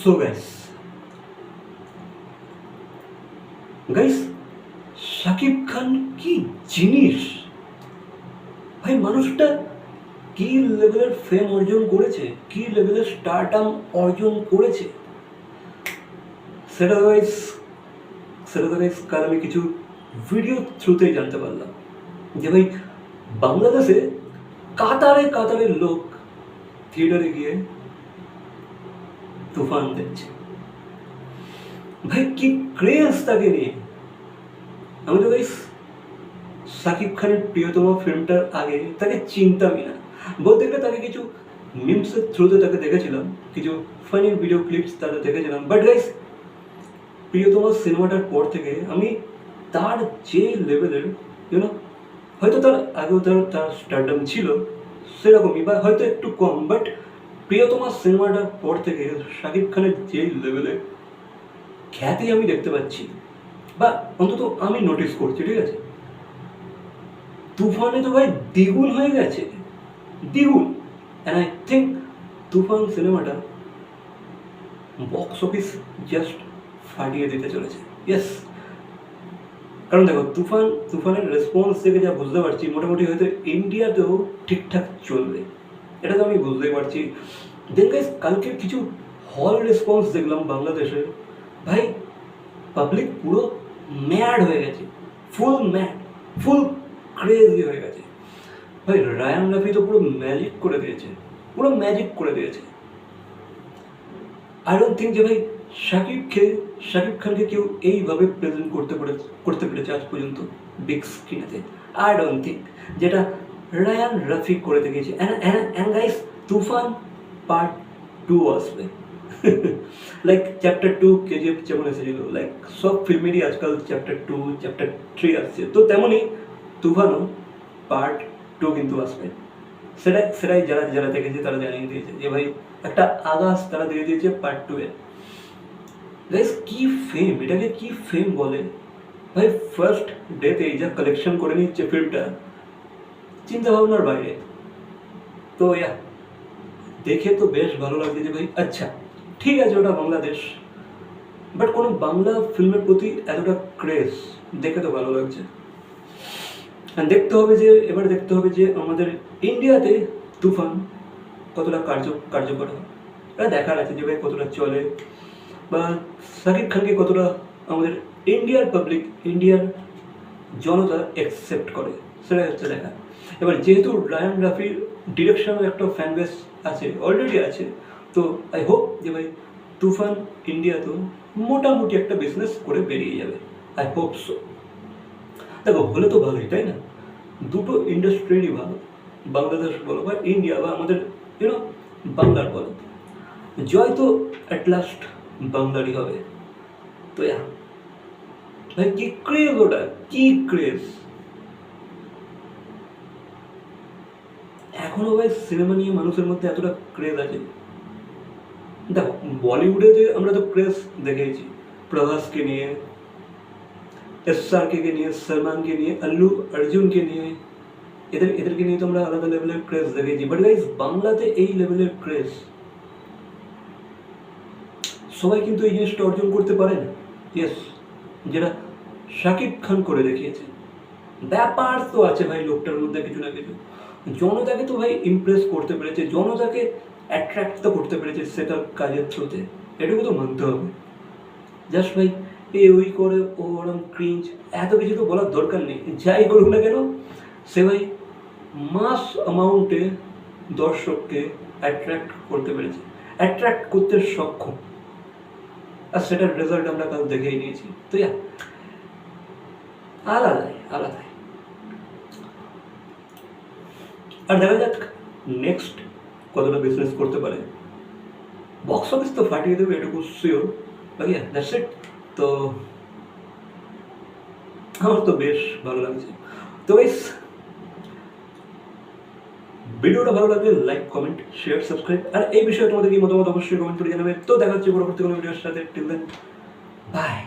So guys Shakib Khan কি জিনিস? ভাই, মানুষটা কি লেভেলের ফেম অর্জন করেছে? কি লেভেলের স্টারটাম অর্জন করেছে? সেটা গাইস সেটা তো গাইস কাল আমি কিছু ভিডিও থ্রুতেই জানতে পারলাম। যে ভাই, বাংলাদেশে কাতারে কাতারে লোক থিয়েটারে গিয়ে তুফান দেখছে। ভাই, কি ক্রেজ তাকে নিয়ে? আমি তো সাকিব খানের প্রিয়তম ফিল্মটার আগে তাকে চিনতামই না। বলতে গেলে তাকে কিছু মিমসের থ্রুতে তাকে দেখেছিলাম, কিছু ফানি ভিডিও ক্লিপস তাদের দেখেছিলাম। বাট গাইস প্রিয়তম সিনেমাটার পর থেকে আমি তার যে লেভেলের ইউনো হয়তো তার আগেও তার তার স্টারডাম ছিল সেরকমই বা হয়তো একটু কম বাট প্রিয়তমা সিনেমাটার পর থেকে শাকিব খানের যে লেভেলে খ্যাতি আমি দেখতে পাচ্ছি, বা অন্তত আমি নোটিস করছি, ঠিক আছে? তুফানে তো ভাই দ্বিগুণ হয়ে গেছে, দ্বিগুণ। অ্যান্ড আই থিঙ্ক তুফান সিনেমাটা বক্স অফিস জাস্ট ফাটিয়ে দিতে চলেছে। ইয়েস কারণ দেখো, তুফান, তুফানের রেসপন্স থেকে যা বুঝতে পারছি, মোটামুটি হয়তো ইন্ডিয়াতেও ঠিকঠাক চলবে। এটা তো আমি বুঝতেই পারছি। দেন গাইস কালকে কিছু হল রেসপন্স দেখলাম বাংলাদেশে। ভাই পাবলিক পুরো ম্যাড হয়ে গেছে। ফুল ম্যাড ফুল ক্রেজি হয়ে গেছে। ভাই রায়ান রাফি তো পুরো ম্যাজিক করে দিয়েছে। পুরো ম্যাজিক করে দিয়েছে। আই ডোন্ট থিঙ্ক যে ভাই শাকিবকে শাকিব খানকে কেউ এইভাবে প্রেজেন্ট করতে পেরে, করতে পেরেছে আজ পর্যন্ত বিগ স্ক্রিনেতে আই ডোন্ট থিঙ্ক যেটা রায়ান রাফি করে দেখিয়েছে। And guys Toofan part two আসবে। লাইক চ্যাপ্টার টু কেজিএফ যেমন এসেছিল লাইক সব ফিল্মেরই আজকাল চ্যাপ্টার টু চ্যাপ্টার থ্রি আসছে। তো তেমনই তুফানও পার্ট টু কিন্তু আসবে। সেটাই সেটাই যারা যারা দেখেছে তারা জানিয়ে দিয়েছে যে ভাই, একটা আগাস তারা দিয়ে দিয়েছে পার্ট টু এ। গাইস কি ফেম এটাকে কি ফেম বলে? ভাই ফার্স্ট ডেতে যা কালেকশন করে নিচ্ছে ফিল্মটা চিন্তা ভাবনার বাইরে। তো দেখে তো বেশ ভালো লাগছে যে ভাই আচ্ছা ঠিক আছে ওটা বাংলাদেশ। বাট কোনো বাংলা ফিল্মের প্রতি এতটা ক্রেজ দেখে তো ভালো লাগছে। দেখতে হবে যে, এবার দেখতে হবে যে আমাদের ইন্ডিয়াতে তুফান কতটা কার্য, কার্যকর হয়। দেখার আছে যে ভাই কতটা চলে। বা শাকিব খানকে কতটা আমাদের ইন্ডিয়ার পাবলিক ইন্ডিয়ার জনতা অ্যাকসেপ্ট করে। সেটা হচ্ছে দেখা। এবার যেহেতু রায়ান রাফির ডিরেকশনের একটা ফ্যান বেস আছে অলরেডি আছে, তো আই হোপ যে ভাই তুফান ইন্ডিয়াতেও মোটামুটি একটা বিজনেস করে বেরিয়ে যাবে। আই হোপ সো দেখো, হলে তো ভালোই, তাই না? দুটো ইন্ডাস্ট্রিরই ভালো। বাংলাদেশ বলো বা ইন্ডিয়া বা আমাদের ইউনো বাংলার বলো। জয় তো অ্যাট লাস্ট বাংলারই হবে। তো ইয়া কি ক্রেজ ওটা কি ক্রেজ এখনও ভাই সিনেমা নিয়ে মানুষের মধ্যে এতটা ক্রেজ আছে। দেখো, বলিউডে যে আমরা তো ক্রেজ দেখেছি। প্রভাসকে নিয়ে এসআরকে কে নিয়ে, সলমানকে নিয়ে, আল্লু অর্জুনকে নিয়ে। এদের, এদেরকে নিয়ে তো আমরা আলাদা লেভেলের ক্রেজ দেখেছি। বাট গাইজ বাংলাতে এই লেভেলের ক্রেজ। সবাই কিন্তু এই জিনিসটা অর্জন করতে পারে না। ইয়েস যেটা শাকিব খান করে দেখিয়েছে ব্যাপার তো আছে ভাই লোকটার মধ্যে কিছু না কিছু। জনতাকে তো ভাই ইমপ্রেস করতে পেরেছে, জনতাকে অ্যাট্রাক্ট তো করতে পেরেছে সেটা কাজের থ্রুতে। এটুকু তো মানতে হবে। জাস্ট ভাই, এ ওই করে, ও ওরম ক্রিঞ্চ এত কিছু তো বলার দরকার নেই। যাই করুক না কেন, সে ভাই মাস অ্যামাউন্টে দর্শককে অ্যাট্রাক্ট করতে পেরেছে। অ্যাট্রাক্ট করতে সক্ষম। আর সেটার রেজাল্ট আমরা কাল দেখেই নিয়েছি। তো ইয়া আলাদাই আলাদাই। আর দেখা যাক নেক্সট কতটা বিজনেস করতে পারে। বক্স অফিস তো ফাটিয়ে দেবে, এটুকু শিওর বাকি দ্যাটস ইট তো আমার তো বেশ ভালো লাগছে। তো গাইস ভিডিওটা ভালো লাগলে লাইক কমেন্ট শেয়ার সাবস্ক্রাইব আর এই বিষয়ে তোমাদের কি মতামত অবশ্যই কমেন্ট করে জানাবে। তো দেখা হচ্ছে পরবর্তী কোনো ভিডিওর সাথে। Till then by